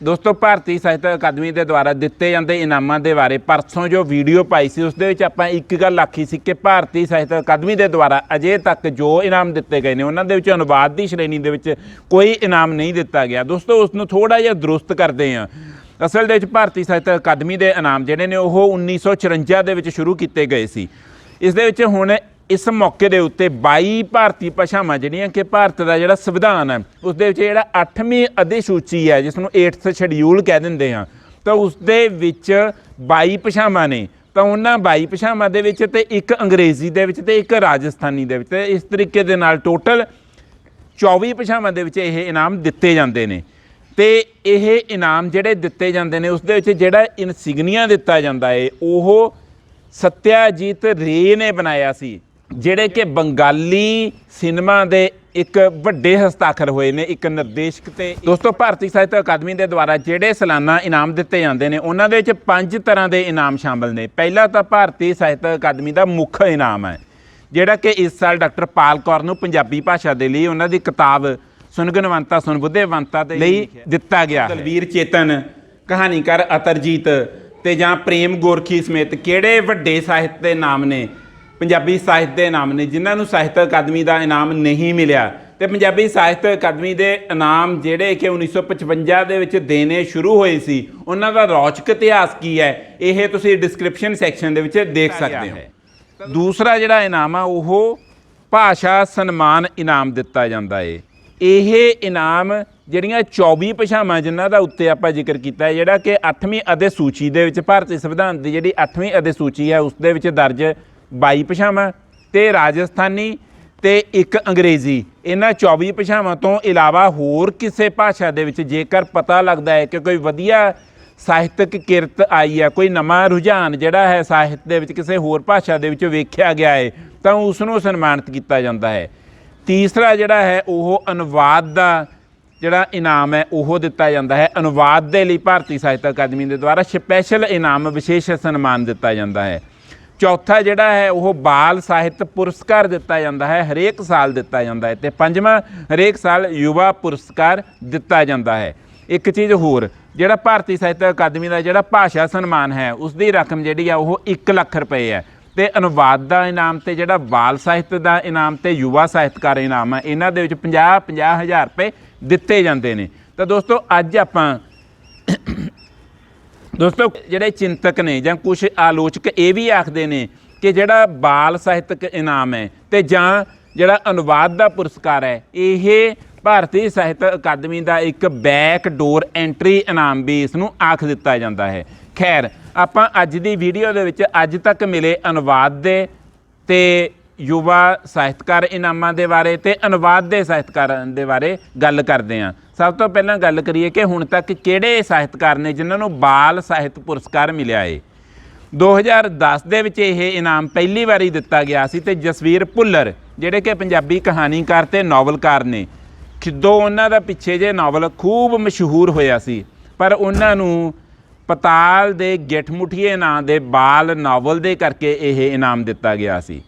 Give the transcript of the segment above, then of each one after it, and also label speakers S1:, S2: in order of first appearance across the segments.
S1: ਦੋਸਤੋ, ਭਾਰਤੀ ਸਾਹਿਤ ਅਕਾਦਮੀ ਦੇ ਦੁਆਰਾ ਦਿੱਤੇ ਜਾਂਦੇ ਇਨਾਮਾਂ ਦੇ ਬਾਰੇ ਪਰਸੋਂ ਜੋ ਵੀਡੀਓ ਪਾਈ ਸੀ, ਉਸ ਦੇ ਵਿੱਚ ਆਪਾਂ ਇੱਕ ਗੱਲ ਆਖੀ ਸੀ ਕਿ ਭਾਰਤੀ ਸਾਹਿਤ ਅਕਾਦਮੀ ਦੇ ਦੁਆਰਾ ਅਜੇ ਤੱਕ ਜੋ ਇਨਾਮ ਦਿੱਤੇ ਗਏ ਨੇ, ਉਹਨਾਂ ਦੇ ਵਿੱਚ ਅਨੁਵਾਦ ਦੀ ਸ਼੍ਰੇਣੀ ਦੇ ਵਿੱਚ ਕੋਈ ਇਨਾਮ ਨਹੀਂ ਦਿੱਤਾ ਗਿਆ। ਦੋਸਤੋ, ਉਸ ਨੂੰ ਥੋੜਾ ਜਿਹਾ ਦਰੁਸਤ ਕਰਦੇ ਹਾਂ। ਅਸਲ ਦੇ ਵਿੱਚ ਭਾਰਤੀ ਸਾਹਿਤ ਅਕਾਦਮੀ ਦੇ ਇਨਾਮ ਜਿਹੜੇ ਨੇ, ਉਹ 1954 ਦੇ ਵਿੱਚ ਸ਼ੁਰੂ ਕੀਤੇ ਗਏ ਸੀ। ਇਸ ਦੇ ਵਿੱਚ ਹੁਣ ਇਸ ਮੌਕੇ ਦੇ ਉੱਤੇ 22 ਭਾਰਤੀ ਭਾਸ਼ਾਵਾਂ ਜਿਹੜੀਆਂ ਕਿ ਭਾਰਤ ਦਾ ਜਿਹੜਾ ਸੰਵਿਧਾਨ ਹੈ ਉਸ ਦੇ ਵਿੱਚ ਜਿਹੜਾ 8ਵੀਂ ਅਧਿਸੂਚੀ ਹੈ, ਜਿਸ ਨੂੰ 8th ਸ਼ਡਿਊਲ ਕਹਿ ਦਿੰਦੇ ਹਾਂ, ਤਾਂ ਉਸ ਦੇ ਵਿੱਚ 22 ਭਾਸ਼ਾਵਾਂ ਨੇ, ਤਾਂ ਉਹਨਾਂ 22 ਭਾਸ਼ਾਵਾਂ ਦੇ ਵਿੱਚ ਤੇ ਇੱਕ ਅੰਗਰੇਜ਼ੀ ਦੇ ਵਿੱਚ ਤੇ ਇੱਕ ਰਾਜਸਥਾਨੀ ਦੇ ਵਿੱਚ ਤੇ ਇਸ ਤਰੀਕੇ ਦੇ ਨਾਲ ਟੋਟਲ 24 ਭਾਸ਼ਾਵਾਂ ਦੇ ਵਿੱਚ ਇਹ ਇਨਾਮ ਦਿੱਤੇ ਜਾਂਦੇ ਨੇ। ਤੇ ਇਹ ਇਨਾਮ ਜਿਹੜੇ ਦਿੱਤੇ ਜਾਂਦੇ ਨੇ ਉਸ ਦੇ ਵਿੱਚ ਜਿਹੜਾ ਇਨਸਿਗਨੀਆ ਦਿੱਤਾ ਜਾਂਦਾ ਹੈ, ਉਹ ਸਤਿਆਜੀਤ ਰੇ ਨੇ ਬਣਾਇਆ ਸੀ। ਜਿਹੜੇ ਕਿ ਬੰਗਾਲੀ ਸਿਨੇਮਾ ਦੇ ਇੱਕ ਵੱਡੇ ਹਸਤਾਖਰ ਹੋਏ ਨੇ ਇੱਕ ਨਿਰਦੇਸ਼ਕ ਤੇ ਦੋਸਤੋ ਭਾਰਤੀ ਸਾਹਿਤ ਅਕਾਦਮੀ ਦੇ ਦੁਆਰਾ ਜਿਹੜੇ ਸਾਲਾਨਾ ਇਨਾਮ ਦਿੱਤੇ ਜਾਂਦੇ ਨੇ ਉਹਨਾਂ ਦੇ ਵਿੱਚ ਪੰਜ ਤਰ੍ਹਾਂ ਦੇ ਇਨਾਮ ਸ਼ਾਮਲ ਨੇ। ਪਹਿਲਾ ਤਾਂ ਭਾਰਤੀ ਸਾਹਿਤ ਅਕਾਦਮੀ ਦਾ ਮੁੱਖ ਇਨਾਮ ਹੈ ਜਿਹੜਾ ਕਿ ਇਸ ਸਾਲ ਡਾਕਟਰ ਪਾਲ ਕੌਰ ਨੂੰ ਪੰਜਾਬੀ ਭਾਸ਼ਾ ਦੇ ਲਈ ਉਹਨਾਂ ਦੀ ਕਿਤਾਬ ਸੁਨਗਨਵੰਤਾ ਸੁਨਬੁੱਧੇਵੰਤਾ ਦੇ ਲਈ ਦਿੱਤਾ ਗਿਆ ਦਲਵੀਰ ਚੇਤਨ ਕਹਾਣੀਕਾਰ ਅਤਰਜੀਤ ਤੇ ਜਾਂ ਪ੍ਰੇਮ ਗੋਰਖੀ ਸਮੇਤ ਕਿਹੜੇ ਵੱਡੇ ਸਾਹਿਤ ਦੇ ਨਾਮ ਨੇ? ਪੰਜਾਬੀ ਸਾਹਿਤ ਦੇ ਨਾਮ ਨੇ ਜਿਨ੍ਹਾਂ ਨੂੰ ਸਾਹਿਤ ਅਕਾਦਮੀ ਦਾ ਇਨਾਮ ਨਹੀਂ ਮਿਲਿਆ। ਤੇ ਪੰਜਾਬੀ ਸਾਹਿਤ ਅਕਾਦਮੀ ਦੇ ਇਨਾਮ ਜਿਹੜੇ ਕਿ 1955 ਦੇ ਵਿੱਚ ਦੇਣੇ ਸ਼ੁਰੂ ਹੋਏ ਸੀ ਉਹਨਾਂ ਦਾ ਰੌਚਕ ਇਤਿਹਾਸ ਕੀ ਹੈ? ਇਹ ਤੁਸੀਂ ਡਿਸਕ੍ਰਿਪਸ਼ਨ ਸੈਕਸ਼ਨ ਦੇ ਵਿੱਚ ਦੇਖ ਸਕਦੇ ਹੋ। ਦੂਸਰਾ ਜਿਹੜਾ ਇਨਾਮ ਆ ਉਹ ਭਾਸ਼ਾ ਸਨਮਾਨ ਇਨਾਮ ਦਿੱਤਾ ਜਾਂਦਾ ਏ। ਇਹ ਇਨਾਮ ਜਿਹੜੀਆਂ 24 ਭਾਸ਼ਾਵਾਂ ਜਿਨ੍ਹਾਂ ਦਾ ਉੱਤੇ ਆਪਾਂ ਜ਼ਿਕਰ ਕੀਤਾ ਹੈ ਜਿਹੜਾ ਕਿ 8ਵੀਂ ਅਧਿਸੂਚੀ ਦੇ ਵਿੱਚ ਭਾਰਤੀ ਸੰਵਿਧਾਨ ਦੀ ਜਿਹੜੀ 8ਵੀਂ ਅਧਿਸੂਚੀ ਹੈ ਉਸ ਦੇ ਵਿੱਚ ਦਰਜ 22 ਭਾਸ਼ਾਵਾਂ, ਤੇ ਰਾਜਸਥਾਨੀ ਤੇ ਇੱਕ ਅੰਗਰੇਜ਼ੀ। ਇਹਨਾਂ 24 ਭਾਸ਼ਾਵਾਂ ਤੋਂ ਇਲਾਵਾ ਹੋਰ ਕਿਸੇ ਭਾਸ਼ਾ ਦੇ ਵਿੱਚ ਜੇਕਰ ਪਤਾ ਲੱਗਦਾ ਹੈ ਕਿ ਕੋਈ ਵਧੀਆ ਸਾਹਿਤਕ ਕਿਰਤ ਆਈ ਹੈ ਕੋਈ ਨਵਾਂ ਰੁਝਾਨ ਜਿਹੜਾ ਹੈ ਸਾਹਿਤ ਦੇ ਵਿੱਚ ਕਿਸੇ ਹੋਰ ਭਾਸ਼ਾ ਦੇ ਵਿੱਚ ਵੇਖਿਆ ਗਿਆ ਹੈ, ਤਾਂ ਉਸ ਨੂੰ ਸਨਮਾਨਿਤ ਕੀਤਾ ਜਾਂਦਾ ਹੈ। ਤੀਸਰਾ ਜਿਹੜਾ ਹੈ, ਉਹ ਅਨੁਵਾਦ ਦਾ ਜਿਹੜਾ ਇਨਾਮ ਹੈ, ਉਹ ਦਿੱਤਾ ਜਾਂਦਾ ਹੈ। ਅਨੁਵਾਦ ਦੇ ਲਈ ਭਾਰਤੀ ਸਾਹਿਤ ਅਕਾਦਮੀ ਦੇ ਦੁਆਰਾ ਸਪੈਸ਼ਲ ਇਨਾਮ ਵਿਸ਼ੇਸ਼ ਸਨਮਾਨ ਦਿੱਤਾ ਜਾਂਦਾ ਹੈ। ਚੌਥਾ ਜਿਹੜਾ ਹੈ, ਉਹ ਬਾਲ ਸਾਹਿਤ ਪੁਰਸਕਾਰ ਦਿੱਤਾ ਜਾਂਦਾ ਹੈ, ਹਰੇਕ ਸਾਲ ਦਿੱਤਾ ਜਾਂਦਾ ਹੈ ਤੇ ਪੰਜਵਾਂ ਹਰੇਕ ਸਾਲ ਯੁਵਾ ਪੁਰਸਕਾਰ ਦਿੱਤਾ ਜਾਂਦਾ ਹੈ। ਇੱਕ ਚੀਜ਼ ਹੋਰ, ਜਿਹੜਾ ਭਾਰਤੀ ਸਾਹਿਤ ਅਕਾਦਮੀ ਦਾ ਜਿਹੜਾ ਭਾਸ਼ਾ ਸਨਮਾਨ ਹੈ ਉਸ ਦੀ ਰਕਮ ਜਿਹੜੀ ਆ, ਉਹ 1 ਲੱਖ ਰੁਪਏ ਹੈ ਤੇ ਅਨੁਵਾਦ ਦਾ ਇਨਾਮ ਤੇ ਜਿਹੜਾ ਬਾਲ ਸਾਹਿਤ ਦਾ ਇਨਾਮ ਤੇ ਯੁਵਾ ਸਾਹਿਤਕਾਰ ਇਨਾਮ ਹੈ ਇਹਨਾਂ ਦੇ ਵਿੱਚ 50 50 ਹਜ਼ਾਰ ਰੁਪਏ ਦਿੱਤੇ ਜਾਂਦੇ ਨੇ। ਤਾਂ ਦੋਸਤੋ, ਅੱਜ ਆਪਾਂ ਦੋਸਤੋ, ਜਿਹੜੇ ਚਿੰਤਕ ਨੇ ਜਾਂ ਕੁਝ ਆਲੋਚਕ ਇਹ ਵੀ ਆਖਦੇ ਨੇ ਕਿ ਜਿਹੜਾ ਬਾਲ ਸਾਹਿਤਕ ਇਨਾਮ ਹੈ ਤੇ ਜਾਂ ਜਿਹੜਾ ਅਨੁਵਾਦ ਦਾ ਪੁਰਸਕਾਰ ਹੈ, ਇਹ ਭਾਰਤੀ ਸਾਹਿਤ ਅਕਾਦਮੀ ਦਾ ਇੱਕ ਬੈਕ ਡੋਰ ਐਂਟਰੀ ਇਨਾਮ ਵੀ ਇਸ ਨੂੰ ਆਖ ਦਿੱਤਾ ਜਾਂਦਾ ਹੈ। ਖੈਰ, ਆਪਾਂ ਅੱਜ ਦੀ ਵੀਡੀਓ ਦੇ ਵਿੱਚ ਅੱਜ ਤੱਕ ਮਿਲੇ ਅਨੁਵਾਦ ਦੇ ਤੇ ਯੁਵਾ ਸਾਹਿਤਕਾਰ ਇਨਾਮਾਂ ਦੇ ਬਾਰੇ ਤੇ ਅਨੁਵਾਦ ਦੇ ਸਾਹਿਤਕਾਰਾਂ ਦੇ ਬਾਰੇ ਗੱਲ ਕਰਦੇ ਹਾਂ। ਸਭ ਤੋਂ ਪਹਿਲਾਂ ਗੱਲ ਕਰੀਏ ਕਿ ਹੁਣ ਤੱਕ ਕਿਹੜੇ ਸਾਹਿਤਕਾਰ ਨੇ ਜਿਨ੍ਹਾਂ ਨੂੰ ਬਾਲ ਸਾਹਿਤ ਪੁਰਸਕਾਰ ਮਿਲਿਆ ਏ? 2010 ਦੇ ਵਿੱਚ ਇਹ ਇਨਾਮ ਪਹਿਲੀ ਵਾਰੀ ਦਿੱਤਾ ਗਿਆ ਸੀ ਤੇ ਜਸਵੀਰ ਭੁੱਲਰ, ਜਿਹੜੇ ਕਿ ਪੰਜਾਬੀ ਕਹਾਣੀਕਾਰ ਤੇ ਨਾਵਲਕਾਰ ਨੇ, ਖਿੱਦੋ ਉਹਨਾਂ ਦਾ ਪਿੱਛੇ ਜੇ ਨਾਵਲ ਖੂਬ ਮਸ਼ਹੂਰ ਹੋਇਆ ਸੀ, ਪਰ ਉਹਨਾਂ ਨੂੰ ਪਤਾਲ ਦੇ ਗਿੱਠਮੁਠੀਏ ਨਾਂ ਦੇ ਬਾਲ ਨਾਵਲ ਦੇ ਕਰਕੇ ਇਹ ਇਨਾਮ ਦਿੱਤਾ ਗਿਆ ਸੀ।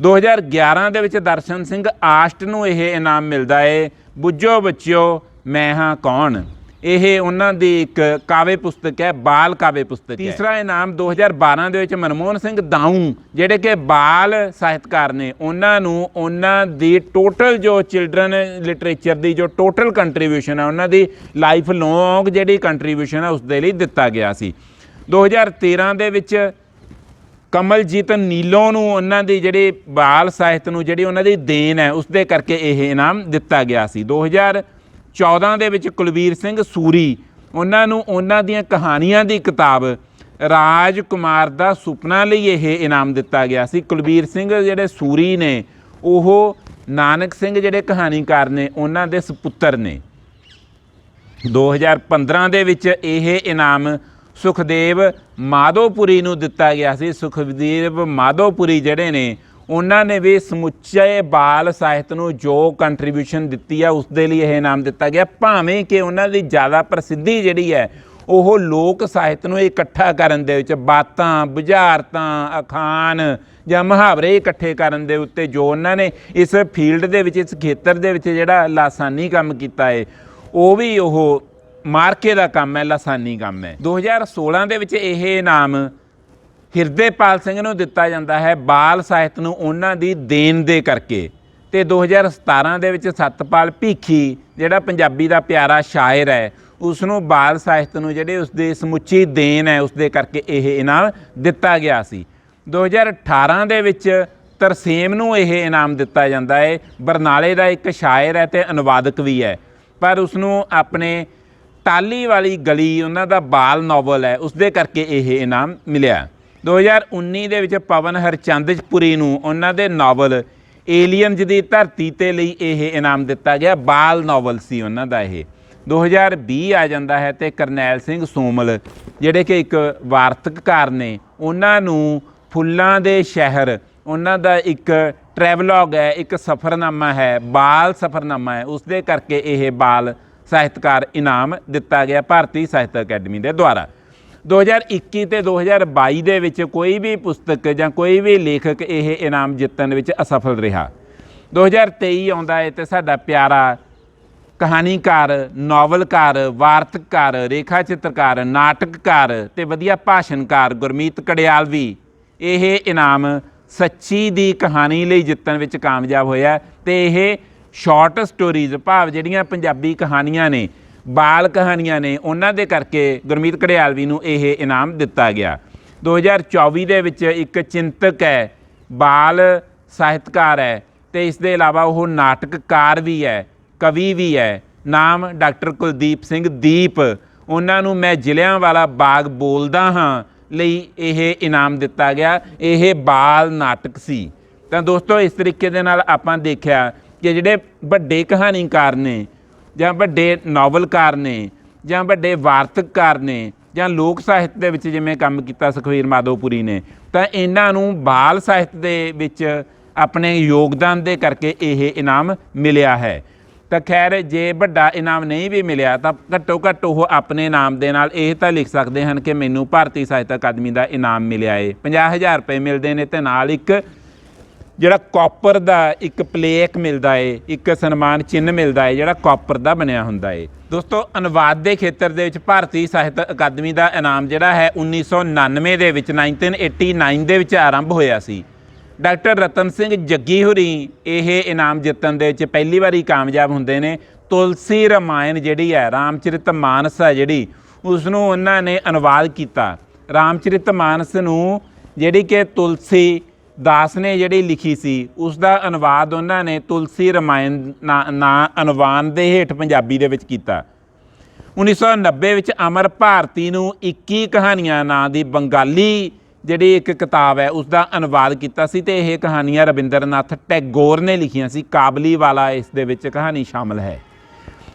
S1: 2011 ਦੇ ਵਿੱਚ ਦਰਸ਼ਨ ਸਿੰਘ ਆਸ਼ਟ ਨੂੰ ਇਹ ਇਨਾਮ ਮਿਲਦਾ ਏ। ਬੁੱਝੋ ਬੱਚਿਓ, ਮੈਂ ਹਾਂ ਕੌਣ? ਇਹ ਉਹਨਾਂ ਦੀ ਇੱਕ ਕਾਵਿ ਪੁਸਤਕ ਹੈ, ਬਾਲ ਕਾਵਿ ਪੁਸਤਕ ਹੈ। ਤੀਸਰਾ ਇਨਾਮ 2012 ਦੇ ਵਿੱਚ ਮਨਮੋਹਨ ਸਿੰਘ ਦਾਊ, ਜਿਹੜੇ ਕਿ ਬਾਲ ਸਾਹਿਤਕਾਰ ਨੇ, ਉਹਨਾਂ ਨੂੰ ਉਹਨਾਂ ਦੀ ਟੋਟਲ ਜੋ ਚਿਲਡਰਨ ਲਿਟਰੇਚਰ ਦੀ ਜੋ ਟੋਟਲ ਕੰਟਰੀਬਿਊਸ਼ਨ ਹੈ ਉਹਨਾਂ ਦੀ ਲਾਈਫ ਲੌਂਗ ਜਿਹੜੀ ਕੰਟਰੀਬਿਊਸ਼ਨ ਹੈ ਉਸ ਦੇ ਲਈ ਦਿੱਤਾ ਗਿਆ ਸੀ। 2013 ਦੇ ਵਿੱਚ ਕਮਲਜੀਤ ਨੀਲੋਂ ਨੂੰ ਉਹਨਾਂ ਦੀ ਜਿਹੜੀ ਬਾਲ ਸਾਹਿਤ ਨੂੰ ਜਿਹੜੀ ਉਹਨਾਂ ਦੀ ਦੇਣ ਹੈ ਉਸ ਦੇ ਕਰਕੇ ਇਹ ਇਨਾਮ ਦਿੱਤਾ ਗਿਆ ਸੀ। 2014 ਦੇ ਵਿੱਚ ਕੁਲਵੀਰ ਸਿੰਘ ਸੂਰੀ, ਉਹਨਾਂ ਨੂੰ ਉਹਨਾਂ ਦੀਆਂ ਕਹਾਣੀਆਂ ਦੀ ਕਿਤਾਬ ਰਾਜ ਕੁਮਾਰ ਦਾ ਸੁਪਨਾ ਲਈ ਇਹ ਇਨਾਮ ਦਿੱਤਾ ਗਿਆ ਸੀ। ਕੁਲਵੀਰ ਸਿੰਘ ਜਿਹੜੇ ਸੂਰੀ ਨੇ, ਉਹ ਨਾਨਕ ਸਿੰਘ ਜਿਹੜੇ ਕਹਾਣੀਕਾਰ ਨੇ, ਉਹਨਾਂ ਦੇ ਸੁਪੁੱਤਰ ਨੇ। 2015 ਦੇ ਵਿੱਚ ਇਹ ਇਨਾਮ ਸੁਖਦੇਵ ਮਾਧੋਪੁਰੀ ਨੂੰ ਦਿੱਤਾ ਗਿਆ ਸੀ। ਸੁਖਦੇਵ ਮਾਧੋਪੁਰੀ ਜਿਹੜੇ ਨੇ, ਉਹਨਾਂ ਨੇ ਵੀ ਸਮੁੱਚੇ ਬਾਲ ਸਾਹਿਤ ਨੂੰ ਜੋ ਕੰਟਰੀਬਿਊਸ਼ਨ ਦਿੱਤੀ ਆ ਉਸ ਦੇ ਲਈ ਇਹ ਇਨਾਮ ਦਿੱਤਾ ਗਿਆ। ਭਾਵੇਂ ਕਿ ਉਹਨਾਂ ਦੀ ਜ਼ਿਆਦਾ ਪ੍ਰਸਿੱਧੀ ਜਿਹੜੀ ਹੈ, ਉਹ ਲੋਕ ਸਾਹਿਤ ਨੂੰ ਇਕੱਠਾ ਕਰਨ ਦੇ ਵਿੱਚ ਬਾਤਾਂ, ਬੁਝਾਰਤਾਂ, ਅਖਾਣ ਜਾਂ ਮੁਹਾਵਰੇ ਇਕੱਠੇ ਕਰਨ ਦੇ ਉੱਤੇ ਜੋ ਉਹਨਾਂ ਨੇ ਇਸ ਫੀਲਡ ਦੇ ਵਿੱਚ, ਇਸ ਖੇਤਰ ਦੇ ਵਿੱਚ ਜਿਹੜਾ ਲਾਸਾਨੀ ਕੰਮ ਕੀਤਾ ਹੈ ਉਹ ਵੀ ਉਹ ਮਾਰਕੇ ਦਾ ਕੰਮ ਹੈ, ਲਾਸਾਨੀ ਕੰਮ ਹੈ। 2016 ਦੇ ਵਿੱਚ ਇਹ ਇਨਾਮ ਹਿਰਦੇਪਾਲ ਸਿੰਘ ਨੂੰ ਦਿੱਤਾ ਜਾਂਦਾ ਹੈ, ਬਾਲ ਸਾਹਿਤ ਨੂੰ ਉਹਨਾਂ ਦੀ ਦੇਣ ਦੇ ਕਰਕੇ। ਤੇ 2017 ਦੇ ਵਿੱਚ ਸਤਪਾਲ ਭੀਖੀ, ਜਿਹੜਾ ਪੰਜਾਬੀ ਦਾ ਪਿਆਰਾ ਸ਼ਾਇਰ ਹੈ ਉਸ ਨੂੰ ਬਾਲ ਸਾਹਿਤ ਨੂੰ ਜਿਹੜੇ ਉਸ ਦੇ ਸਮੁੱਚੀ ਦੇਣ ਹੈ ਉਸ ਦੇ ਕਰਕੇ ਇਹ ਇਨਾਮ ਦਿੱਤਾ ਗਿਆ ਸੀ। 2018 ਦੇ ਵਿੱਚ ਤਰਸੇਮ ਨੂੰ ਇਹ ਇਨਾਮ ਦਿੱਤਾ ਜਾਂਦਾ ਹੈ। ਬਰਨਾਲੇ ਦਾ ਇੱਕ ਸ਼ਾਇਰ ਹੈ ਤੇ ਅਨੁਵਾਦਕ ਵੀ ਹੈ। ਪਰ ਉਸ ਨੂੰ ਆਪਣੇ ਟਾਲੀ ਵਾਲੀ ਗਲੀ ਉਹਨਾਂ ਦਾ ਬਾਲ ਨੋਵਲ ਹੈ ਉਸ ਦੇ ਕਰਕੇ ਇਹ ਇਨਾਮ ਮਿਲਿਆ। 2019 ਦੇ ਵਿੱਚ ਪਵਨ ਹਰਚੰਦਪੁਰੀ ਨੂੰ ਉਹਨਾਂ ਦੇ ਨੋਵਲ ਏਲੀਅਨਜ਼ ਦੀ ਧਰਤੀ ਤੇ ਲਈ ਇਹ ਇਨਾਮ ਦਿੱਤਾ ਗਿਆ। ਬਾਲ ਨੋਵਲ ਸੀ ਉਹਨਾਂ ਦਾ ਇਹ। 2020 ਆ ਜਾਂਦਾ ਹੈ ਤੇ ਕਰਨੈਲ ਸਿੰਘ ਸੋਮਲ, ਜਿਹੜੇ ਕਿ ਇੱਕ ਵਾਰਤਕਕਾਰ ਨੇ, ਉਹਨਾਂ ਨੂੰ ਫੁੱਲਾਂ ਦੇ ਸ਼ਹਿਰ, ਉਹਨਾਂ ਦਾ ਇੱਕ ਟਰੈਵਲੌਗ ਹੈ, ਇੱਕ ਸਫ਼ਰਨਾਮਾ ਹੈ, ਬਾਲ ਸਫ਼ਰਨਾਮਾ ਹੈ ਉਸ ਦੇ ਕਰਕੇ ਇਹ ਬਾਲ ਸਾਹਿਤਕਾਰ ਇਨਾਮ ਦਿੱਤਾ ਗਿਆ ਭਾਰਤੀ ਸਾਹਿਤ ਅਕੈਡਮੀ ਦੇ ਦੁਆਰਾ। 2021 ਤੇ 2022 ਦੇ ਵਿੱਚ ਕੋਈ ਵੀ ਪੁਸਤਕ ਜਾਂ ਕੋਈ ਵੀ ਲੇਖਕ ਇਹ ਇਨਾਮ ਜਿੱਤਣ ਵਿੱਚ ਅਸਫਲ ਰਿਹਾ। 2023 ਆਉਂਦਾ ਹੈ ਤੇ ਸਾਡਾ ਪਿਆਰਾ ਕਹਾਣੀਕਾਰ, ਨਾਵਲਕਾਰ, ਵਾਰਤਕਕਾਰ, ਰੇਖਾ ਚਿੱਤਰਕਾਰ, ਨਾਟਕਕਾਰ ਤੇ ਵਧੀਆ ਭਾਸ਼ਣਕਾਰ ਗੁਰਮੀਤ ਕੜਿਆਲ ਵੀ ਇਹ ਇਨਾਮ ਸੱਚੀ ਦੀ ਕਹਾਣੀ ਲਈ ਜਿੱਤਣ ਵਿੱਚ ਕਾਮਯਾਬ ਹੋਇਆ ਤੇ ਇਹ ਸ਼ਾਰਟ ਸਟੋਰੀਜ਼ ਭਾਵ ਜਿਹੜੀਆਂ ਪੰਜਾਬੀ ਕਹਾਣੀਆਂ ਨੇ, ਬਾਲ ਕਹਾਣੀਆਂ ਨੇ, ਉਹਨਾਂ ਦੇ ਕਰਕੇ ਗੁਰਮੀਤ ਕੜਿਆਲਵੀ ਨੂੰ ਇਹ ਇਨਾਮ ਦਿੱਤਾ ਗਿਆ। 2024 ਦੇ ਵਿੱਚ ਇੱਕ ਚਿੰਤਕ ਹੈ, ਬਾਲ ਸਾਹਿਤਕਾਰ ਹੈ ਤੇ ਇਸ ਦੇ ਇਲਾਵਾ ਉਹ ਨਾਟਕਕਾਰ ਵੀ ਹੈ, ਕਵੀ ਵੀ ਹੈ। ਨਾਮ ਡਾਕਟਰ ਕੁਲਦੀਪ ਸਿੰਘ ਦੀਪ। ਉਹਨਾਂ ਨੂੰ ਮੈਂ ਜ਼ਿਲ੍ਹਿਆਂ ਵਾਲਾ ਬਾਗ ਬੋਲਦਾ ਹਾਂ ਲਈ ਇਹ ਇਨਾਮ ਦਿੱਤਾ ਗਿਆ। ਇਹ ਬਾਲ ਨਾਟਕ ਸੀ। ਤਾਂ ਦੋਸਤੋ, ਇਸ ਤਰੀਕੇ ਦੇ ਨਾਲ ਆਪਾਂ ਦੇਖਿਆ ਕਿ ਜਿਹੜੇ ਵੱਡੇ ਕਹਾਣੀਕਾਰ ਨੇ ਜਾਂ ਵੱਡੇ ਨਾਵਲਕਾਰ ਨੇ ਜਾਂ ਵੱਡੇ ਵਾਰਤਕਕਾਰ ਨੇ ਜਾਂ ਲੋਕ ਸਾਹਿਤ ਦੇ ਵਿੱਚ ਜਿਵੇਂ ਕੰਮ ਕੀਤਾ ਸੁਖਵੀਰ ਮਾਧੋਪੁਰੀ ਨੇ, ਤਾਂ ਇਹਨਾਂ ਨੂੰ ਬਾਲ ਸਾਹਿਤ ਦੇ ਵਿੱਚ ਆਪਣੇ ਯੋਗਦਾਨ ਦੇ ਕਰਕੇ ਇਹ ਇਨਾਮ ਮਿਲਿਆ ਹੈ। ਤਾਂ ਖੈਰ, ਜੇ ਵੱਡਾ ਇਨਾਮ ਨਹੀਂ ਵੀ ਮਿਲਿਆ, ਤਾਂ ਘੱਟੋ ਘੱਟ ਉਹ ਆਪਣੇ ਨਾਮ ਦੇ ਨਾਲ ਇਹ ਤਾਂ ਲਿਖ ਸਕਦੇ ਹਨ ਕਿ ਮੈਨੂੰ ਭਾਰਤੀ ਸਾਹਿਤ ਅਕਾਦਮੀ ਦਾ ਇਨਾਮ ਮਿਲਿਆ ਏ। 50000 ਰੁਪਏ ਮਿਲਦੇ ਨੇ ਤੇ ਨਾਲ ਇੱਕ ਜਿਹੜਾ ਕਾਪਰ ਦਾ ਇੱਕ ਪਲੇਕ ਮਿਲਦਾ ਏ, ਇੱਕ ਸਨਮਾਨ ਚਿੰਨ੍ਹ ਮਿਲਦਾ ਏ, ਜਿਹੜਾ ਕਾਪਰ ਦਾ ਬਣਿਆ ਹੁੰਦਾ ਏ। ਦੋਸਤੋ, ਅਨੁਵਾਦ ਦੇ ਖੇਤਰ ਦੇ ਵਿੱਚ ਭਾਰਤੀ ਸਾਹਿਤ ਅਕਾਦਮੀ ਦਾ ਇਨਾਮ ਜਿਹੜਾ ਹੈ 1999 ਦੇ ਵਿੱਚ 1989 ਦੇ ਵਿੱਚ ਆਰੰਭ ਹੋਇਆ ਸੀ। ਡਾਕਟਰ ਰਤਨ ਸਿੰਘ ਜੱਗੀ ਹੋਰੀ ਇਹ ਇਨਾਮ ਜਿੱਤਣ ਦੇ ਵਿੱਚ ਪਹਿਲੀ ਵਾਰੀ ਕਾਮਯਾਬ ਹੁੰਦੇ ਨੇ। ਤੁਲਸੀ ਰਮਾਇਣ ਜਿਹੜੀ ਹੈ, ਰਾਮਚਰਿਤ ਮਾਨਸ ਹੈ ਜਿਹੜੀ ਉਸ ਨੂੰ ਉਹਨਾਂ ਨੇ ਅਨੁਵਾਦ ਕੀਤਾ। ਰਾਮਚਰਿਤ ਮਾਨਸ ਨੂੰ ਜਿਹੜੀ ਕਿ ਤੁਲਸੀ ਦਾਸ ਨੇ ਜਿਹੜੀ ਲਿਖੀ ਸੀ ਉਸ ਦਾ ਅਨੁਵਾਦ ਉਹਨਾਂ ਨੇ ਤੁਲਸੀ ਰਮਾਇਣ ਨਾ ਅਨੁਵਾਨ ਦੇ ਹੇਠ ਪੰਜਾਬੀ ਦੇ ਵਿੱਚ ਕੀਤਾ। 1990 ਵਿੱਚ ਅਮਰ ਭਾਰਤੀ ਨੂੰ 21 ਕਹਾਣੀਆਂ ਨਾਂ ਦੀ ਬੰਗਾਲੀ ਜਿਹੜੀ ਇੱਕ ਕਿਤਾਬ ਹੈ ਉਸ ਦਾ ਅਨੁਵਾਦ ਕੀਤਾ ਸੀ ਤੇ ਇਹ ਕਹਾਣੀਆਂ ਰਵਿੰਦਰਨਾਥ ਟੈਗੋਰ ਨੇ ਲਿਖੀਆਂ ਸੀ। ਕਾਬਲੀ ਵਾਲਾ ਇਸ ਦੇ ਵਿੱਚ ਕਹਾਣੀ ਸ਼ਾਮਲ ਹੈ।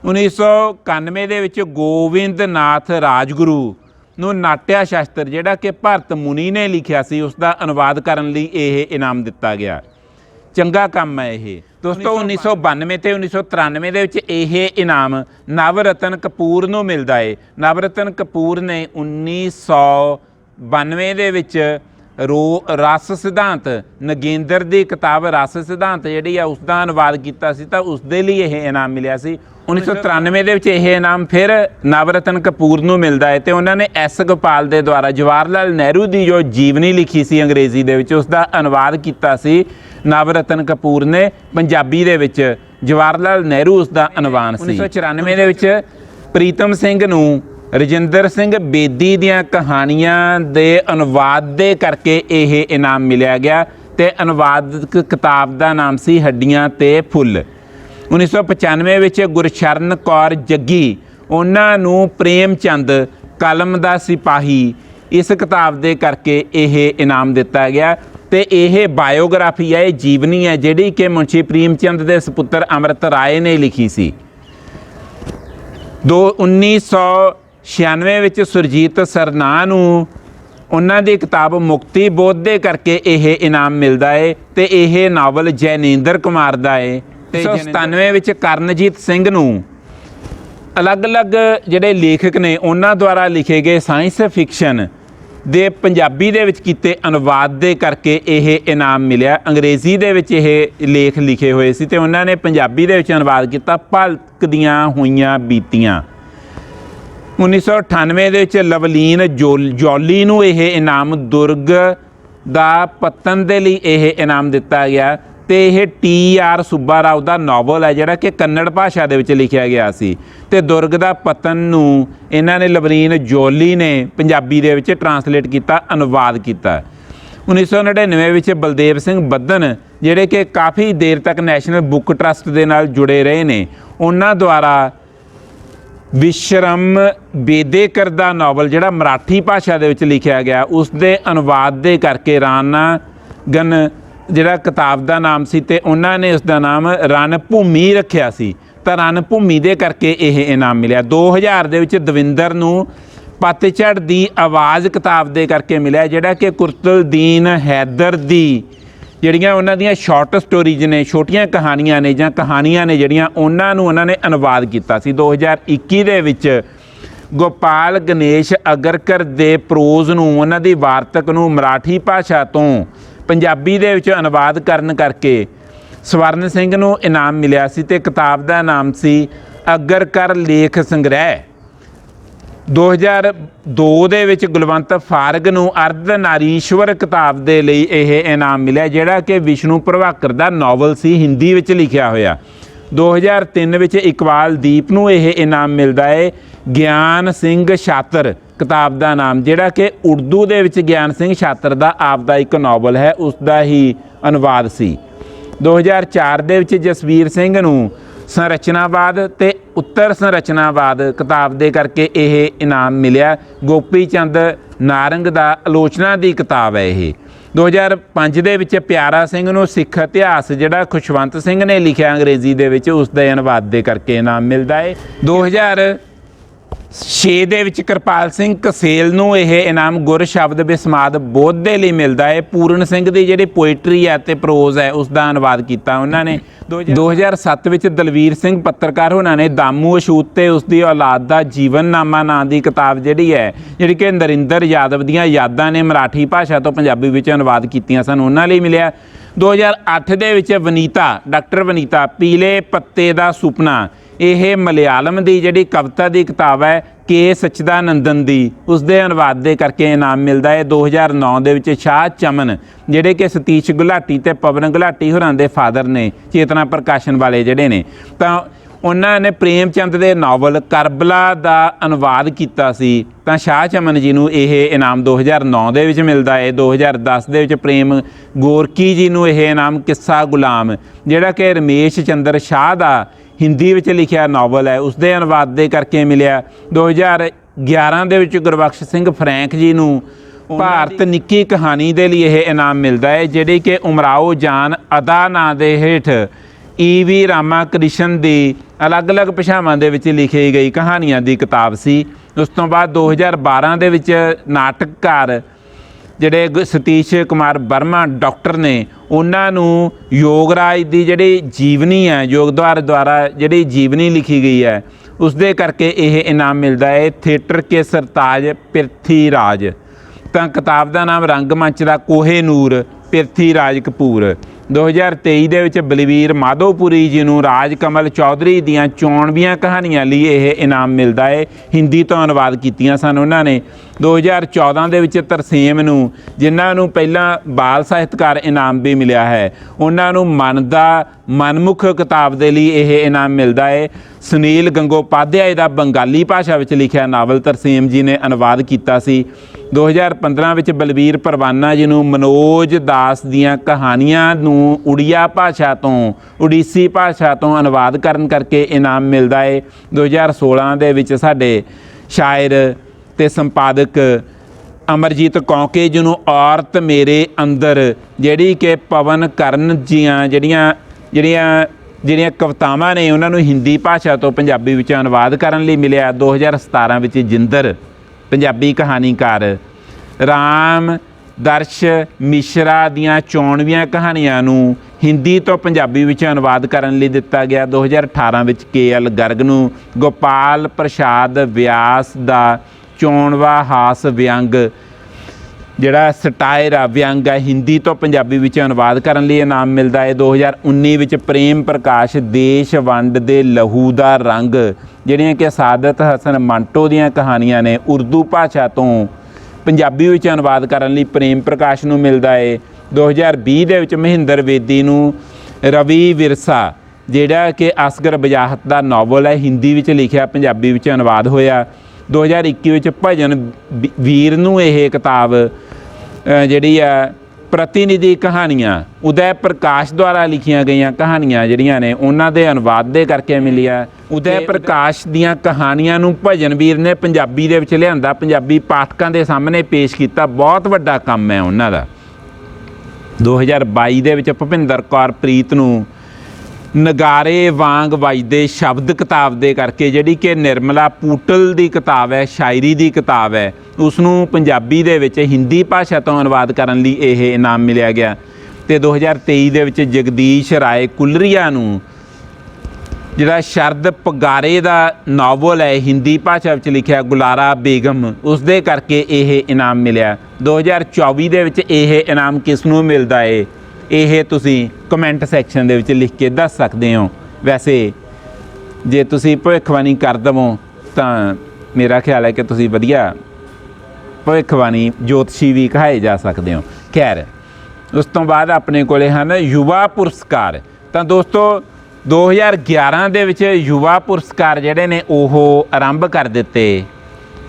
S1: 1991 ਦੇ ਵਿੱਚ ਗੋਵਿੰਦ ਨਾਥ ਰਾਜਗੁਰੂ ਨੂੰ ਨਾਟਿਆ ਸ਼ਾਸਤਰ ਜਿਹੜਾ ਕਿ ਭਰਤ ਮੁਨੀ ਨੇ ਲਿਖਿਆ ਸੀ ਉਸ ਦਾ ਅਨੁਵਾਦ ਕਰਨ ਲਈ ਇਹ ਇਨਾਮ ਦਿੱਤਾ ਗਿਆ। ਚੰਗਾ ਕੰਮ ਹੈ ਇਹ। ਦੋਸਤੋ 1992 ਤੇ 1993 ਦੇ ਵਿੱਚ ਇਹ ਇਨਾਮ ਨਵਰਤਨ ਕਪੂਰ ਨੂੰ ਮਿਲਦਾ ਹੈ ਨਵਰਤਨ ਕਪੂਰ ਨੇ 1992 ਦੇ ਵਿੱਚ ਰੋ ਰਸ ਸਿਧਾਂਤ ਨਗੇਂਦਰ ਦੀ ਕਿਤਾਬ ਰਸ ਸਿਧਾਂਤ ਜਿਹੜੀ ਆ ਉਸ ਦਾ ਅਨੁਵਾਦ ਕੀਤਾ ਸੀ ਤਾਂ ਉਸ ਦੇ ਲਈ ਇਹ ਇਨਾਮ ਮਿਲਿਆ ਸੀ। 1993 ਦੇ ਵਿੱਚ ਇਹ ਇਨਾਮ ਫਿਰ ਨਵਰਤਨ ਕਪੂਰ ਨੂੰ ਮਿਲਦਾ ਹੈ ਤੇ ਉਹਨਾਂ ਨੇ ਐਸ ਗੋਪਾਲ ਦੇ ਦੁਆਰਾ ਜਵਾਹਰ ਲਾਲ ਨਹਿਰੂ ਦੀ ਜੋ ਜੀਵਨੀ ਲਿਖੀ ਸੀ ਅੰਗਰੇਜ਼ੀ ਦੇ ਵਿੱਚ ਉਸ ਦਾ ਅਨੁਵਾਦ ਕੀਤਾ ਸੀ। ਨਵਰਤਨ ਕਪੂਰ ਨੇ ਪੰਜਾਬੀ ਦੇ ਵਿੱਚ ਜਵਾਹਰ ਲਾਲ ਨਹਿਰੂ ਉਸ ਦਾ ਅਨੁਵਾਦ ਸੀ। 1994 ਦੇ ਵਿੱਚ ਪ੍ਰੀਤਮ ਸਿੰਘ ਨੂੰ ਰਜਿੰਦਰ ਸਿੰਘ ਬੇਦੀ ਦੀਆਂ ਕਹਾਣੀਆਂ ਦੇ ਅਨੁਵਾਦ ਦੇ ਕਰਕੇ ਇਹ ਇਨਾਮ ਮਿਲਿਆ ਗਿਆ ਤੇ ਅਨੁਵਾਦਕ ਕਿਤਾਬ ਦਾ ਨਾਮ ਸੀ ਹੱਡੀਆਂ ਤੇ ਫੁੱਲ। 1995 ਵਿੱਚ ਗੁਰਸ਼ਰਨ ਕੌਰ ਜੱਗੀ ਉਹਨਾਂ ਨੂੰ ਪ੍ਰੇਮ ਚੰਦ ਕਲਮ ਦਾ ਸਿਪਾਹੀ ਇਸ ਕਿਤਾਬ ਦੇ ਕਰਕੇ ਇਹ ਇਨਾਮ ਦਿੱਤਾ ਗਿਆ ਤੇ ਇਹ ਬਾਇਓਗ੍ਰਾਫੀ ਹੈ, ਇਹ ਜੀਵਨੀ ਹੈ ਜਿਹੜੀ ਕਿ ਮੁਨਸ਼ੀ ਪ੍ਰੇਮ ਚੰਦ ਦੇ ਸੁਪੁੱਤਰ ਅੰਮ੍ਰਿਤ ਰਾਏ ਨੇ ਲਿਖੀ ਸੀ। ਦੋ 1996 ਵਿੱਚ ਸੁਰਜੀਤ ਸਰਨਾ ਨੂੰ ਉਹਨਾਂ ਦੀ ਕਿਤਾਬ ਮੁਕਤੀ ਬੋਧ ਦੇ ਕਰਕੇ ਇਹ ਇਨਾਮ ਮਿਲਦਾ ਏ ਤੇ ਇਹ ਨਾਵਲ ਜੈਨੇਂਦਰ ਕੁਮਾਰ ਦਾ ਏ। 1997 ਵਿੱਚ ਕਰਨਜੀਤ ਸਿੰਘ ਨੂੰ ਅਲੱਗ-ਅਲੱਗ ਜਿਹੜੇ ਲੇਖਕ ਨੇ, ਉਹਨਾਂ ਦੁਆਰਾ ਲਿਖੇ ਗਏ ਸਾਇੰਸ ਫਿਕਸ਼ਨ ਦੇ ਪੰਜਾਬੀ ਦੇ ਵਿੱਚ ਕੀਤੇ ਅਨੁਵਾਦ ਦੇ ਕਰਕੇ ਇਹ ਇਨਾਮ ਮਿਲਿਆ। ਅੰਗਰੇਜ਼ੀ ਦੇ ਵਿੱਚ ਇਹ ਲੇਖ ਲਿਖੇ ਹੋਏ ਸੀ ਤੇ ਉਹਨਾਂ ਨੇ ਪੰਜਾਬੀ ਦੇ ਵਿੱਚ ਅਨੁਵਾਦ ਕੀਤਾ। ਭਲਕ ਦੀਆਂ ਹੋਈਆਂ ਬੀਤੀਆਂ। 1998 ਦੇ ਵਿੱਚ ਲਵਲੀਨ ਜੋਲੀ ਨੂੰ ਇਹ ਇਨਾਮ ਦੁਰਗ ਦਾ ਪਤਨ ਦੇ ਲਈ ਇਹ ਇਨਾਮ ਦਿੱਤਾ ਗਿਆ। ਤੇ ਇਹ ਟੀ ਆਰ ਸੁੱਬਾ ਰਾਓ ਦਾ ਨੋਵਲ ਹੈ ਜਿਹੜਾ ਕਿ ਕੰਨੜ ਭਾਸ਼ਾ ਦੇ ਵਿੱਚ ਲਿਖਿਆ ਗਿਆ ਸੀ। ਤੇ ਦੁਰਗ ਦਾ ਪਤਨ ਨੂੰ ਇਹਨਾਂ ਨੇ ਲਵਲੀਨ ਜੋਲੀ ਨੇ ਪੰਜਾਬੀ ਦੇ ਵਿੱਚ ਟਰਾਂਸਲੇਟ ਕੀਤਾ, ਅਨੁਵਾਦ ਕੀਤਾ। 1999 ਵਿੱਚ ਬਲਦੇਵ ਸਿੰਘ ਬੱਦਨ, ਜਿਹੜੇ ਕਿ ਕਾਫੀ ਦੇਰ ਤੱਕ ਨੈਸ਼ਨਲ ਬੁੱਕ ਟਰਸਟ ਦੇ ਨਾਲ ਜੁੜੇ ਰਹੇ ਨੇ, ਉਹਨਾਂ ਦੁਆਰਾ ਵਿਸ਼ਰਮ ਬੇਦੇਕਰ ਦਾ ਨਾਵਲ ਜਿਹੜਾ ਮਰਾਠੀ ਭਾਸ਼ਾ ਦੇ ਵਿੱਚ ਲਿਖਿਆ ਗਿਆ ਉਸ ਦੇ ਅਨੁਵਾਦ ਦੇ ਕਰਕੇ ਰਾਣਾ ਗਨ ਜਿਹੜਾ ਕਿਤਾਬ ਦਾ ਨਾਮ ਸੀ ਤੇ ਉਹਨਾਂ ਨੇ ਉਸ ਦਾ ਨਾਮ ਰਣ ਭੂਮੀ ਰੱਖਿਆ ਸੀ। ਤਾਂ ਰਣ ਭੂਮੀ ਦੇ ਕਰਕੇ ਇਹ ਇਨਾਮ ਮਿਲਿਆ। 2000 ਦੇ ਵਿੱਚ ਦਵਿੰਦਰ ਨੂੰ ਪਤਝੜ ਦੀ ਆਵਾਜ਼ ਕਿਤਾਬ ਦੇ ਕਰਕੇ ਮਿਲਿਆ, ਜਿਹੜਾ ਕਿ ਕੁਰਤਲਦੀਨ ਹੈਦਰ ਦੀ ਜਿਹੜੀਆਂ ਉਹਨਾਂ ਦੀਆਂ ਸ਼ਾਰਟ ਸਟੋਰੀਜ਼ ਨੇ, ਛੋਟੀਆਂ ਕਹਾਣੀਆਂ ਨੇ ਜਾਂ ਕਹਾਣੀਆਂ ਨੇ ਜਿਹੜੀਆਂ ਉਹਨਾਂ ਨੂੰ ਉਹਨਾਂ ਨੇ ਅਨੁਵਾਦ ਕੀਤਾ ਸੀ। 2021 ਦੇ ਵਿੱਚ ਗੋਪਾਲ ਗਣੇਸ਼ ਅਗਰਕਰ ਦੇ ਪ੍ਰੋਜ਼ ਨੂੰ, ਉਹਨਾਂ ਦੀ ਵਾਰਤਕ ਨੂੰ ਮਰਾਠੀ ਭਾਸ਼ਾ ਤੋਂ ਪੰਜਾਬੀ ਦੇ ਵਿੱਚ ਅਨੁਵਾਦ ਕਰਨ ਕਰਕੇ ਸਵਰਨ ਸਿੰਘ ਨੂੰ ਇਨਾਮ ਮਿਲਿਆ ਸੀ ਤੇ ਕਿਤਾਬ ਦਾ ਨਾਮ ਸੀ ਅਗਰ ਕਰ ਲੇਖ ਸੰਗ੍ਰਹਿ। 2002 ਦੇ ਵਿੱਚ ਗੁਲਵੰਤ ਫਾਰਗ ਨੂੰ ਅਰਧ ਨਾਰੀਸ਼ਵਰ ਕਿਤਾਬ ਦੇ ਲਈ ਇਹ ਇਨਾਮ ਮਿਲਿਆ, ਜਿਹੜਾ ਕਿ ਵਿਸ਼ਨੂੰ ਪ੍ਰਭਾਕਰ ਦਾ ਨਾਵਲ ਸੀ, ਹਿੰਦੀ ਵਿੱਚ ਲਿਖਿਆ ਹੋਇਆ। 2003 ਵਿੱਚ ਇਕਬਾਲ ਦੀਪ ਨੂੰ ਇਹ ਇਨਾਮ ਮਿਲਦਾ ਹੈ ਗਿਆਨ ਸਿੰਘ ਛਾਤਰ ਕਿਤਾਬ ਦਾ ਨਾਮ, ਜਿਹੜਾ ਕਿ ਉਰਦੂ ਦੇ ਵਿੱਚ ਗਿਆਨ ਸਿੰਘ ਛਾਤਰ ਦਾ ਆਪ ਦਾ ਇੱਕ ਨੋਵਲ ਹੈ ਉਸ ਦਾ ਹੀ ਅਨੁਵਾਦ ਸੀ। 2004 ਦੇ ਵਿੱਚ ਜਸਵੀਰ ਸਿੰਘ ਨੂੰ ਸੰਰਚਨਾਵਾਦ ਤੇ ਉੱਤਰ ਸੰਰਚਨਾਵਾਦ ਕਿਤਾਬ ਦੇ ਕਰਕੇ ਇਹ ਇਨਾਮ ਮਿਲਿਆ। ਗੋਪੀ ਚੰਦ ਨਾਰੰਗ ਦਾ ਆਲੋਚਨਾ ਦੀ ਕਿਤਾਬ ਹੈ ਇਹ। 2005 ਦੇ ਵਿੱਚ ਪਿਆਰਾ ਸਿੰਘ ਨੂੰ ਸਿੱਖ ਇਤਿਹਾਸ, ਜਿਹੜਾ ਖੁਸ਼ਵੰਤ ਸਿੰਘ ਨੇ ਲਿਖਿਆ ਅੰਗਰੇਜ਼ੀ ਦੇ ਵਿੱਚ ਉਸ ਦੇ ਅਨੁਵਾਦ ਦੇ ਕਰਕੇ ਇਨਾਮ ਮਿਲਦਾ ਹੈ। 2000 ਛੇ ਦੇ ਵਿੱਚ ਕਿਰਪਾਲ ਸਿੰਘ ਕਸੇਲ ਨੂੰ ਇਹ ਇਨਾਮ ਗੁਰ ਸ਼ਬਦ ਬਿਸਮਾਦ ਬੋਧ ਦੇ ਲਈ ਮਿਲਦਾ ਹੈ। ਪੂਰਨ ਸਿੰਘ ਦੀ ਜਿਹੜੀ ਪੋਇਟਰੀ ਹੈ ਤੇ ਪ੍ਰੋਜ਼ ਹੈ ਉਸ ਦਾ ਅਨੁਵਾਦ ਕੀਤਾ ਉਹਨਾਂ ਨੇ। 2007 ਵਿੱਚ ਦਲਵੀਰ ਸਿੰਘ ਪੱਤਰਕਾਰ ਉਹਨਾਂ ਨੇ ਦਾਮੂ ਅਸ਼ੂਤ ਤੇ ਉਸ ਦੀ ਔਲਾਦ ਦਾ ਜੀਵਨਨਾਮਾ ਨਾਂ ਦੀ ਕਿਤਾਬ ਜਿਹੜੀ ਹੈ, ਜਿਹੜੀ ਕਿ ਨਰਿੰਦਰ ਯਾਦਵ ਦੀਆਂ ਯਾਦਾਂ ਨੇ ਮਰਾਠੀ ਭਾਸ਼ਾ ਤੋਂ ਪੰਜਾਬੀ ਵਿੱਚ ਅਨੁਵਾਦ ਕੀਤੀਆਂ ਸਨ। ਉਹਨਾਂ ਲਈ ਮਿਲਿਆ 2008 ਦੇ ਵਿੱਚ ਵਨੀਤਾ, ਡਾਕਟਰ ਵਨੀਤਾ, ਪੀਲੇ ਪੱਤੇ ਦਾ ਸੁਪਨਾ। ਇਹ ਮਲਿਆਲਮ ਦੀ ਜਿਹੜੀ ਕਵਿਤਾ ਦੀ ਕਿਤਾਬ ਹੈ, ਕੇ ਸਚਦਾਨੰਦਨ ਦੀ। ਉਸ ਦੇ ਅਨੁਵਾਦ ਦੇ ਕਰਕੇ ਇਨਾਮ ਮਿਲਦਾ ਹੈ। 2009 ਦੇ ਵਿੱਚ ਸ਼ਾਹ ਚਮਨ, ਜਿਹੜੇ ਕਿ ਸਤੀਸ਼ ਗੁਲਾਟੀ ਤੇ ਪਵਨ ਗੁਲਾਟੀ ਹੋਰਾਂ ਦੇ ਫਾਦਰ ਨੇ, ਚੇਤਨਾ ਪ੍ਰਕਾਸ਼ਨ ਵਾਲੇ ਜਿਹੜੇ ਨੇ। ਤਾਂ ਉਹਨਾਂ ਨੇ ਪ੍ਰੇਮ ਚੰਦ ਦੇ ਨਾਵਲ ਕਰਬਲਾ ਦਾ ਅਨੁਵਾਦ ਕੀਤਾ ਸੀ ਤਾਂ ਸ਼ਾਹ ਚਮਨ ਜੀ ਨੂੰ ਇਹ ਇਨਾਮ 2009 ਦੇ ਵਿੱਚ ਮਿਲਦਾ ਹੈ 2010 ਦੇ ਵਿੱਚ ਪ੍ਰੇਮ ਗੋਰਕੀ ਜੀ ਨੂੰ ਇਹ ਇਨਾਮ ਕਿੱਸਾ ਗੁਲਾਮ ਜਿਹੜਾ ਕਿ ਰਮੇਸ਼ ਚੰਦਰ ਸ਼ਾਹ ਦਾ ਹਿੰਦੀ ਵਿੱਚ ਲਿਖਿਆ ਨਾਵਲ ਹੈ ਉਸ ਦੇ ਅਨੁਵਾਦ ਦੇ ਕਰਕੇ ਮਿਲਿਆ। 2011 ਦੇ ਵਿੱਚ ਗੁਰਬਖਸ਼ ਸਿੰਘ ਫਰੈਂਕ ਜੀ ਨੂੰ ਭਾਰਤ ਨਿੱਕੀ ਕਹਾਣੀ ਦੇ ਲਈ ਇਹ ਇਨਾਮ ਮਿਲਦਾ ਹੈ ਜਿਹੜੀ ਕਿ ਉਮਰਾਓ ਜਾਨ ਅਦਾ ਨਾਂ ਦੇ ਹੇਠ ਈ ਵੀ ਰਾਮਾ ਕ੍ਰਿਸ਼ਨ ਦੀ ਅਲੱਗ-ਅਲੱਗ ਭਾਸ਼ਾਵਾਂ ਦੇ ਵਿੱਚ ਲਿਖੀ ਗਈ ਕਹਾਣੀਆਂ ਦੀ ਕਿਤਾਬ ਸੀ। ਉਸ ਤੋਂ ਬਾਅਦ 2012 ਦੇ ਵਿੱਚ ਨਾਟਕਕਾਰ ਜਿਹੜੇ ਗ- ਸਤੀਸ਼ ਕੁਮਾਰ ਵਰਮਾ ਡਾਕਟਰ ਨੇ, ਉਹਨਾਂ ਨੂੰ ਯੋਗਰਾਜ ਦੀ ਜਿਹੜੀ ਜੀਵਨੀ ਹੈ ਯੋਗਦਵਾਰ ਦੁਆਰਾ ਜਿਹੜੀ ਜੀਵਨੀ ਲਿਖੀ ਗਈ ਹੈ ਉਸ ਦੇ ਕਰਕੇ ਇਹ ਇਨਾਮ ਮਿਲਦਾ ਹੈ। ਥੀਏਟਰ ਕੇ ਸਰਤਾਜ ਪਿਰਥੀ ਰਾਜ ਤਾਂ ਕਿਤਾਬ ਦਾ ਨਾਮ ਰੰਗਮੰਚ ਦਾ ਕੋਹੇ ਨੂਰ ਪਿਰਥੀ ਰਾਜ ਕਪੂਰ। 2023 ਦੇ ਵਿੱਚ ਬਲਵੀਰ ਮਾਧੋਪੁਰੀ ਜੀ ਨੂੰ ਰਾਜ ਕਮਲ ਚੌਧਰੀ ਦੀਆਂ ਚੋਣਵੀਆਂ ਕਹਾਣੀਆਂ ਲਈ ਇਹ ਇਨਾਮ ਮਿਲਦਾ ਹੈ ਹਿੰਦੀ ਤੋਂ ਅਨੁਵਾਦ ਕੀਤੀਆਂ ਸਨ ਉਹਨਾਂ ਨੇ। 2014 ਦੇ ਵਿੱਚ ਤਰਸੇਮ ਨੂੰ, ਜਿਨ੍ਹਾਂ ਨੂੰ ਪਹਿਲਾਂ ਬਾਲ ਸਾਹਿਤਕਾਰ ਇਨਾਮ ਵੀ ਮਿਲਿਆ ਹੈ, ਉਹਨਾਂ ਨੂੰ ਮਨ ਦਾ ਮਨਮੁਖ ਕਿਤਾਬ ਦੇ ਲਈ ਇਹ ਇਨਾਮ ਮਿਲਦਾ ਹੈ ਸੁਨੀਲ ਗੰਗੋਪਾਧਿਆਏ ਦਾ ਬੰਗਾਲੀ ਭਾਸ਼ਾ ਵਿੱਚ ਲਿਖਿਆ ਨਾਵਲ ਤਰਸੇਮ ਜੀ ਨੇ ਅਨੁਵਾਦ ਕੀਤਾ ਸੀ। 2015 ਵਿੱਚ ਬਲਵੀਰ ਪਰਵਾਨਾ ਜੀ ਨੂੰ ਮਨੋਜ ਦਾਸ ਦੀਆਂ ਕਹਾਣੀਆਂ ਨੂੰ ਉੜੀਆ ਭਾਸ਼ਾ ਤੋਂ, ਉੜੀਸੀ ਭਾਸ਼ਾ ਤੋਂ ਅਨੁਵਾਦ ਕਰਨ ਕਰਕੇ ਇਨਾਮ ਮਿਲਦਾ ਹੈ 2016 ਦੇ ਵਿੱਚ ਸਾਡੇ ਸ਼ਾਇਰ ਤੇ ਸੰਪਾਦਕ ਅਮਰਜੀਤ ਕੌਂਕੇ ਜੀ ਨੂੰ ਔਰਤ ਮੇਰੇ ਅੰਦਰ, ਜਿਹੜੀ ਕਿ ਪਵਨ ਕਰਨ ਜੀਆਂ ਜਿਹੜੀਆਂ ਜਿਹੜੀਆਂ ਜਿਹੜੀਆਂ ਕਵਿਤਾਵਾਂ ਨੇ, ਉਹਨਾਂ ਨੂੰ ਹਿੰਦੀ ਭਾਸ਼ਾ ਤੋਂ ਪੰਜਾਬੀ ਵਿੱਚ ਅਨੁਵਾਦ ਕਰਨ ਲਈ ਮਿਲਿਆ। 2017 ਵਿੱਚ ਜਿੰਦਰ, ਪੰਜਾਬੀ ਕਹਾਣੀਕਾਰ। ਰਾਮ ਦਰਸ਼ ਮਿਸ਼ਰਾ ਦੀਆਂ ਚੋਣਵੀਆਂ ਕਹਾਣੀਆਂ ਨੂੰ ਹਿੰਦੀ ਤੋਂ ਪੰਜਾਬੀ ਵਿੱਚ ਅਨੁਵਾਦ ਕਰਨ ਲਈ ਦਿੱਤਾ ਗਿਆ। 2018 ਵਿੱਚ ਕੇਐਲ ਗਰਗ ਨੂੰ ਗੋਪਾਲ ਪ੍ਰਸਾਦ ਵਿਆਸ ਦਾ ਚੋਣਵਾ ਹਾਸ ਵਿਅੰਗ, ਜਿਹੜਾ ਸਟਾਇਰ ਆ, ਵਿਅੰਗ ਆ, ਹਿੰਦੀ ਤੋਂ ਪੰਜਾਬੀ ਵਿੱਚ ਅਨੁਵਾਦ ਕਰਨ ਲਈ ਇਨਾਮ ਮਿਲਦਾ ਹੈ। 2019 ਵਿੱਚ ਪ੍ਰੇਮ ਪ੍ਰਕਾਸ਼ ਦੇਸ਼ ਵੰਡ ਦੇ ਲਹੂ ਦਾ ਰੰਗ, ਜਿਹੜੀਆਂ ਕਿ ਸਾਦਤ ਹਸਨ ਮੰਟੋ ਦੀਆਂ ਕਹਾਣੀਆਂ ਨੇ ਉਰਦੂ ਭਾਸ਼ਾ ਤੋਂ ਪੰਜਾਬੀ ਵਿੱਚ ਅਨੁਵਾਦ ਕਰਨ ਲਈ ਪ੍ਰੇਮ ਪ੍ਰਕਾਸ਼ ਨੂੰ ਮਿਲਦਾ ਹੈ 2020 ਦੇ ਵਿੱਚ ਮਹਿੰਦਰ ਵੇਦੀ ਨੂੰ ਰਵੀ ਵਿਰਸਾ, ਜਿਹੜਾ ਕਿ ਅਸਗਰ ਬਜਾਹਤ ਦਾ ਨੋਵਲ ਹੈ, ਹਿੰਦੀ ਵਿੱਚ ਲਿਖਿਆ, ਪੰਜਾਬੀ ਵਿੱਚ ਅਨੁਵਾਦ ਹੋਇਆ। 2021 ਵਿੱਚ ਭਜਨ ਵੀਰ ਨੂੰ ਇਹ ਕਿਤਾਬ ਜਿਹੜੀ ਆ ਪ੍ਰਤੀਨਿਧੀ ਕਹਾਣੀਆਂ ਉਦੈ ਪ੍ਰਕਾਸ਼ ਦੁਆਰਾ ਲਿਖੀਆਂ ਗਈਆਂ ਕਹਾਣੀਆਂ ਜਿਹੜੀਆਂ ਨੇ ਉਹਨਾਂ ਦੇ ਅਨੁਵਾਦ ਦੇ ਕਰਕੇ ਮਿਲੀ ਆ ਉਦੈ ਪ੍ਰਕਾਸ਼ ਦੀਆਂ ਕਹਾਣੀਆਂ ਨੂੰ ਭਜਨ ਵੀਰ ਨੇ ਪੰਜਾਬੀ ਦੇ ਵਿੱਚ ਲਿਆਂਦਾ ਪੰਜਾਬੀ ਪਾਠਕਾਂ ਦੇ ਸਾਹਮਣੇ ਪੇਸ਼ ਕੀਤਾ। ਬਹੁਤ ਵੱਡਾ ਕੰਮ ਹੈ ਉਹਨਾਂ ਦਾ। 2022 ਦੇ ਵਿੱਚ ਭੁਪਿੰਦਰ ਕੌਰ ਪ੍ਰੀਤ ਨੂੰ ਨਗਾਰੇ ਵਾਂਗ ਵੱਜਦੇ ਸ਼ਬਦ ਕਿਤਾਬ ਦੇ ਕਰਕੇ ਜਿਹੜੀ ਕਿ ਨਿਰਮਲਾ ਪੂਟਲ ਦੀ ਕਿਤਾਬ ਹੈ, ਸ਼ਾਇਰੀ ਦੀ ਕਿਤਾਬ ਹੈ ਉਸ ਨੂੰ ਪੰਜਾਬੀ ਦੇ ਵਿੱਚ ਹਿੰਦੀ ਭਾਸ਼ਾ ਤੋਂ ਅਨੁਵਾਦ ਕਰਨ ਲਈ ਇਹ ਇਨਾਮ ਮਿਲਿਆ ਗਿਆ। ਤੇ 2023 ਦੇ ਵਿੱਚ ਜਗਦੀਸ਼ ਰਾਏ ਕੁਲਰੀਆ ਨੂੰ ਜਿਹੜਾ ਸ਼ਰਦ ਪਗਾਰੇ ਦਾ ਨਾਵਲ ਹੈ, ਹਿੰਦੀ ਭਾਸ਼ਾ ਵਿੱਚ ਲਿਖਿਆ ਗੁਲਾਰਾ ਬੇਗਮ ਉਸ ਦੇ ਕਰਕੇ ਇਹ ਇਨਾਮ ਮਿਲਿਆ। 2024 ਦੇ ਵਿੱਚ ਇਹ ਇਨਾਮ ਕਿਸ ਨੂੰ ਮਿਲਦਾ ਏ? ਇਹ ਤੁਸੀਂ ਕਮੈਂਟ ਸੈਕਸ਼ਨ ਦੇ ਵਿੱਚ ਲਿਖ ਕੇ ਦੱਸ ਸਕਦੇ ਹੋ। ਵੈਸੇ ਜੇ ਤੁਸੀਂ ਭਵਿੱਖਬਾਣੀ ਕਰ ਦਵੋ, ਤਾਂ ਮੇਰਾ ਖਿਆਲ ਹੈ ਕਿ ਤੁਸੀਂ ਵਧੀਆ ਭਵਿੱਖਬਾਣੀ ਜੋਤਸ਼ੀ ਵੀ ਕਹਾਏ ਜਾ ਸਕਦੇ ਹੋ। ਖੈਰ, ਉਸ ਤੋਂ ਬਾਅਦ ਆਪਣੇ ਕੋਲੇ ਹਨ ਯੁਵਾ ਪੁਰਸਕਾਰ। ਤਾਂ ਦੋਸਤੋ 2011 ਦੇ ਵਿੱਚ ਯੁਵਾ ਪੁਰਸਕਾਰ ਜਿਹੜੇ ਨੇ, ਉਹ ਆਰੰਭ ਕਰ ਦਿੱਤੇ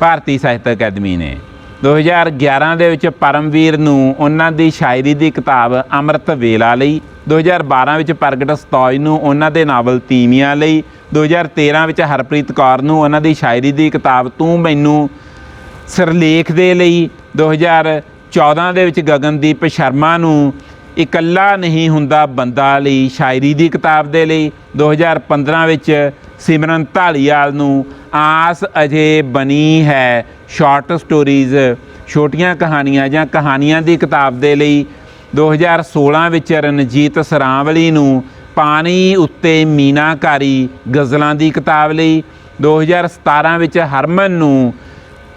S1: ਭਾਰਤੀ ਸਾਹਿਤ ਅਕੈਡਮੀ ਨੇ। 2011 ਦੇ ਵਿੱਚ ਪਰਮਵੀਰ ਨੂੰ ਉਹਨਾਂ ਦੀ ਸ਼ਾਇਰੀ ਦੀ ਕਿਤਾਬ ਅੰਮ੍ਰਿਤ ਵੇਲਾ ਲਈ 2012 ਵਿੱਚ ਪ੍ਰਗਟ ਸਤੌਜ ਨੂੰ ਉਹਨਾਂ ਦੇ ਨਾਵਲ ਤੀਵੀਆਂ ਲਈ 2013 ਵਿੱਚ ਹਰਪ੍ਰੀਤ ਕੌਰ ਨੂੰ ਉਹਨਾਂ ਦੀ ਸ਼ਾਇਰੀ ਦੀ ਕਿਤਾਬ ਤੂੰ ਮੈਨੂੰ ਸਿਰਲੇਖ ਦੇ ਲਈ 2014 ਦੇ ਵਿੱਚ ਗਗਨਦੀਪ ਸ਼ਰਮਾ ਨੂੰ ਇਕੱਲਾ ਨਹੀਂ ਹੁੰਦਾ ਬੰਦਾ ਲਈ ਸ਼ਾਇਰੀ ਦੀ ਕਿਤਾਬ ਦੇ ਲਈ। 2015 ਵਿੱਚ ਸਿਮਰਨ ਢਾਲੀਵਾਲ ਨੂੰ ਆਸ ਅਜੇ ਬਣੀ ਹੈ। ਸ਼ਾਰਟ ਸਟੋਰੀਜ਼ ਛੋਟੀਆਂ ਕਹਾਣੀਆਂ ਜਾਂ ਕਹਾਣੀਆਂ ਦੀ ਕਿਤਾਬ ਦੇ ਲਈ। 2016 ਵਿੱਚ ਰਣਜੀਤ ਸਰਾਂਵਲੀ ਨੂੰ ਪਾਣੀ ਉੱਤੇ ਮੀਨਾਕਾਰੀ ਗਜ਼ਲਾਂ ਦੀ ਕਿਤਾਬ ਲਈ। 2017 ਵਿੱਚ ਹਰਮਨ ਨੂੰ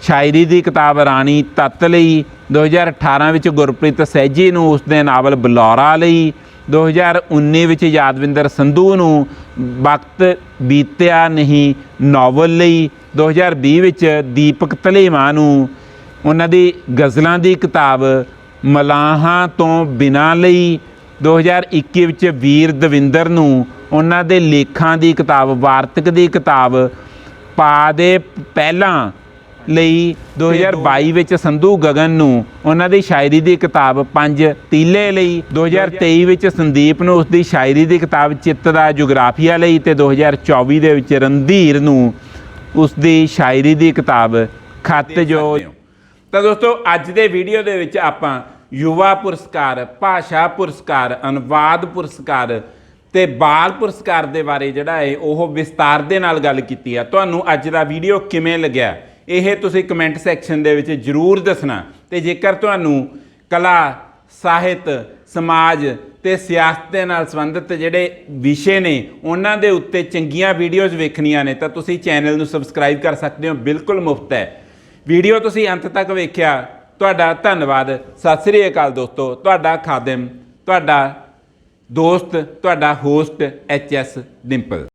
S1: ਸ਼ਾਇਰੀ ਦੀ ਕਿਤਾਬ ਰਾਣੀ ਤੱਤ ਲਈ। 2018 ਵਿੱਚ ਗੁਰਪ੍ਰੀਤ ਸਹਿਜੀ ਨੂੰ ਉਸ ਨਾਵਲ ਬਲੌਰਾ ਲਈ 2019 ਵਿੱਚ ਯਾਦਵਿੰਦਰ ਸੰਧੂ ਨੂੰ ਵਕਤ ਬੀਤਿਆ ਨਹੀਂ ਨਾਵਲ ਲਈ 2020 ਵਿੱਚ ਦੀਪਕ ਧਲੇਵਾ ਨੂੰ। ਉਹਨਾਂ ਦੀ ਗਜ਼ਲਾਂ ਦੀ ਕਿਤਾਬ ਮਲਾਹਾਂ ਤੋਂ ਬਿਨਾਂ ਲਈ 2021 ਵਿੱਚ ਵੀਰ ਦਵਿੰਦਰ ਨੂੰ ਉਹਨਾਂ ਦੇ ਲੇਖਾਂ ਦੀ ਕਿਤਾਬ, ਵਾਰਤਕ ਦੀ ਕਿਤਾਬ ਪਾ ਦੇ ਪਹਿਲਾਂ ਲਈ 2022 ਵਿੱਚ ਸੰਧੂ ਗਗਨ ਨੂੰ ਉਹਨਾਂ ਦੀ ਸ਼ਾਇਰੀ ਦੀ ਕਿਤਾਬ ਪੰਜ ਤੀਲੇ ਲਈ 2023 ਵਿੱਚ ਸੰਦੀਪ ਨੂੰ ਉਸ ਦੀ ਸ਼ਾਇਰੀ ਦੀ ਕਿਤਾਬ ਚਿੱਤ ਦਾ ਜੁਗਰਾਫੀਆ ਲਈ ਤੇ 2024 ਦੇ ਵਿੱਚ ਰਣਧੀਰ ਨੂੰ ਉਸ ਦੀ ਸ਼ਾਇਰੀ ਦੀ ਕਿਤਾਬ ਖੱਤ ਜੋ ਤਾਂ ਦੋਸਤੋ ਅੱਜ ਦੇ ਵੀਡੀਓ ਦੇ ਵਿੱਚ ਆਪਾਂ ਯੁਵਾ ਪੁਰਸਕਾਰ ਭਾਸ਼ਾ ਪੁਰਸਕਾਰ ਅਨੁਵਾਦ ਪੁਰਸਕਾਰ ਤੇ ਬਾਲ ਪੁਰਸਕਾਰ ਦੇ ਬਾਰੇ ਜਿਹੜਾ ਹੈ ਉਹ ਵਿਸਤਾਰ ਦੇ ਨਾਲ ਗੱਲ ਕੀਤੀ ਆ। ਤੁਹਾਨੂੰ ਅੱਜ ਦਾ ਵੀਡੀਓ ਕਿਵੇਂ ਲੱਗਿਆ? ਇਹ ਤੁਸੀਂ ਕਮੈਂਟ ਸੈਕਸ਼ਨ ਦੇ ਵਿੱਚ ਜਰੂਰ ਦੱਸਣਾ। ਤੇ ਜੇਕਰ ਤੁਹਾਨੂੰ ਕਲਾ, ਸਾਹਿਤ, ਸਮਾਜ ਤੇ ਸਿਆਸਤ ਦੇ ਨਾਲ ਸੰਬੰਧਿਤ ਜਿਹੜੇ ਵਿਸ਼ੇ ਨੇ, ਉਹਨਾਂ ਦੇ ਉੱਤੇ ਚੰਗੀਆਂ ਵੀਡੀਓਜ਼ ਵੇਖਣੀਆਂ ਨੇ, ਤਾਂ ਤੁਸੀਂ ਚੈਨਲ ਨੂੰ ਸਬਸਕ੍ਰਾਈਬ ਕਰ ਸਕਦੇ ਹੋ, ਬਿਲਕੁਲ ਮੁਫਤ ਹੈ। ਵੀਡੀਓ ਤੁਸੀਂ ਅੰਤ ਤੱਕ ਵੇਖਿਆ, ਤੁਹਾਡਾ ਧੰਨਵਾਦ। ਸਤਿ ਸ੍ਰੀ ਅਕਾਲ ਦੋਸਤੋ, ਤੁਹਾਡਾ ਖਾਦਮ, ਤੁਹਾਡਾ ਦੋਸਤ, ਤੁਹਾਡਾ ਹੋਸਟ ਐਚ ਐਸ ਡਿੰਪਲ